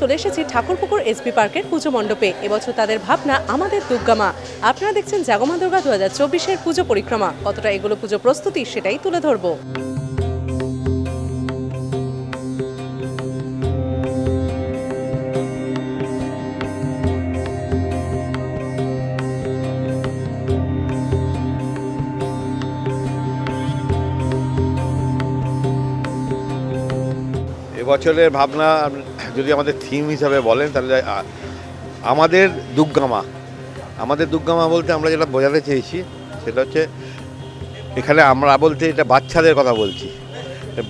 চলে এসেছি ঠাকুরপুকুর এসবি পার্কের পুজো মণ্ডপে। এবছর তাদের ভাবনা আমাদের দুর্গামা আপনারা দেখছেন জাগমা দুর্গা দু হাজার চব্বিশের পুজো পরিক্রমা। কতটা এগুলো পুজো প্রস্তুতি সেটাই তুলে ধরবো। এবছরের ভাবনা যদি আমাদের থিম হিসাবে বলেন, তাহলে আমাদের দুর্গামা আমাদের দুর্গামা বলতে আমরা যেটা বোঝাতে চেয়েছি, সেটা হচ্ছে, এখানে আমরা বলতে এটা বাচ্চাদের কথা বলছি।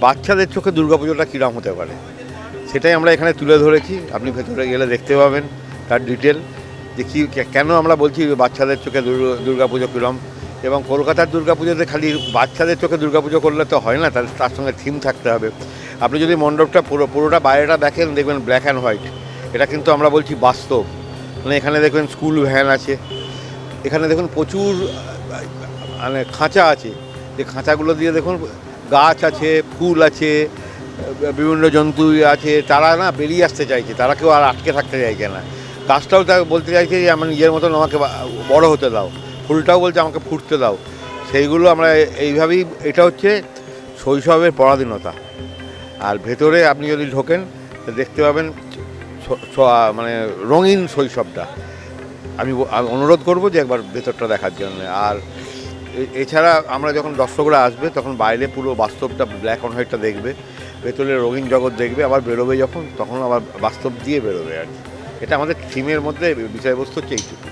বাচ্চাদের চোখে দুর্গাপুজোটা কীরকম হতে পারে? সেটাই আমরা এখানে তুলে ধরেছি। আপনি ভেতরে গেলে দেখতে পাবেন তার ডিটেল। যে কী, কেন আমরা বলছি বাচ্চাদের চোখে দুর্গা- দুর্গাপুজো কীরকম এবং কলকাতার দুর্গাপুজোতে খালি বাচ্চাদের চোখে দুর্গাপুজো করলে তো হয় না তার সঙ্গে থিম থাকতে হবে। আপনি যদি মণ্ডপটা পুরো, পুরোটা বাইরেটা দেখেন, দেখবেন ব্ল্যাক অ্যান্ড হোয়াইট এটা কিন্তু আমরা বলছি বাস্তব। মানে এখানে দেখবেন স্কুল ভ্যান আছে। এখানে দেখুন প্রচুর মানে খাঁচা আছে। যে খাঁচাগুলো দিয়ে দেখুন গাছ আছে, ফুল আছে, বিভিন্ন জন্তু আছে। তারা না বেরিয়ে আসতে চাইছে। তারা কেউ আর আটকে থাকতে চাইছে না। গাছটাও তা বলতে চাইছে যে, আমার নিজের মতন আমাকে বড় হতে দাও। ফুলটাও বলছে, আমাকে ফুটতে দাও। সেইগুলো আমরা এইভাবেই, এটা হচ্ছে শৈশবের পরাধীনতা। আর ভেতরে আপনি যদি ঢোকেন, দেখতে পাবেন মানে রঙিন শৈশবটা। আমি অনুরোধ করব যে একবার ভেতরটা দেখার জন্য। আর এছাড়া আমরা যখন দর্শকরা আসবে, তখন বাইরে পুরো বাস্তবটা ব্ল্যাক অ্যান্ড হোয়াইটটা দেখবে, ভেতরে রঙিন জগৎ দেখবে, আবার বেরোবে যখন, তখন আবার বাস্তব দিয়ে বেরোবে আর কি। এটা আমাদের থিমের মধ্যে বিষয়বস্তু হচ্ছে এইটুকু।